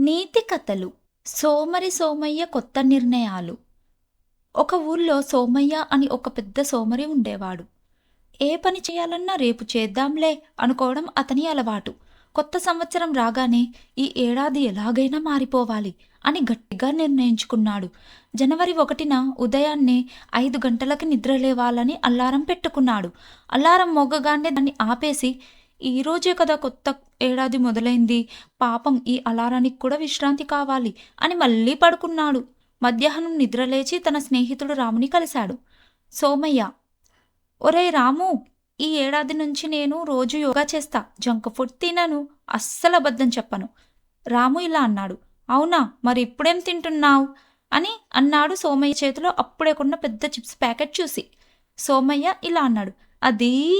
నీతి కథలు సోమరి సోమయ్య కొత్త నిర్ణయాలు. ఒక ఊళ్ళో సోమయ్య అని ఒక పెద్ద సోమరి ఉండేవాడు. ఏ పని చేయాలన్నా రేపు చేద్దాంలే అనుకోవడం అతని అలవాటు. కొత్త సంవత్సరం రాగానే ఈ ఏడాది ఎలాగైనా మారిపోవాలి అని గట్టిగా నిర్ణయించుకున్నాడు. జనవరి ఒకటిన ఉదయాన్నే ఐదు గంటలకి నిద్ర లేవాలని అల్లారం పెట్టుకున్నాడు. అల్లారం మోగగానే దాన్ని ఆపేసి ఈరోజే కదా కొత్త ఏడాది మొదలైంది. పాపం ఈ అలారానికి కూడా విశ్రాంతి కావాలి అని మళ్ళీ పడుకున్నాడు. మధ్యాహ్నం నిద్రలేచి తన స్నేహితుడు రాముని కలిశాడు. సోమయ్య ఒరే రాము ఈ ఏడాది నుంచి నేను రోజు యోగా చేస్తా. జంక్ ఫుడ్ తినను. అస్సలు అబద్ధం చెప్పను. రాము ఇలా అన్నాడు. అవునా? మరి ఇప్పుడేం తింటున్నావు? అని అన్నాడు సోమయ్య చేతిలో అప్పుడే కొన్న పెద్ద చిప్స్ ప్యాకెట్ చూసి. సోమయ్య ఇలా అన్నాడు. అది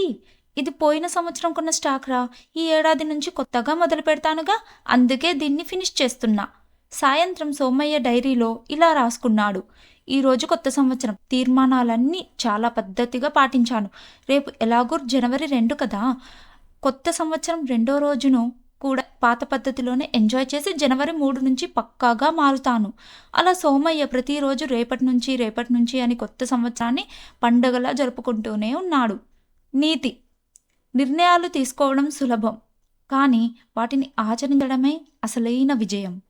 ఇది పోయిన సంవత్సరం కొన్న స్టాక్ రా. ఈ ఏడాది నుంచి కొత్తగా మొదలు పెడతానుగా. అందుకే దీన్ని ఫినిష్ చేస్తున్నా. సాయంత్రం సోమయ్య డైరీలో ఇలా రాసుకున్నాడు. ఈరోజు కొత్త సంవత్సరం. తీర్మానాలన్నీ చాలా పద్ధతిగా పాటించాను. రేపు ఎలాగూ జనవరి రెండు కదా. కొత్త సంవత్సరం రెండో రోజును కూడా పాత పద్ధతిలోనే ఎంజాయ్ చేసి జనవరి మూడు నుంచి పక్కాగా మారుతాను. అలా సోమయ్య ప్రతిరోజు రేపటి నుంచి రేపటి నుంచి అని కొత్త సంవత్సరాన్ని పండగలా జరుపుకుంటూనే ఉన్నాడు. నీతి. నిర్ణయాలు తీసుకోవడం సులభం. కానీ వాటిని ఆచరించడమే అసలైన విజయం.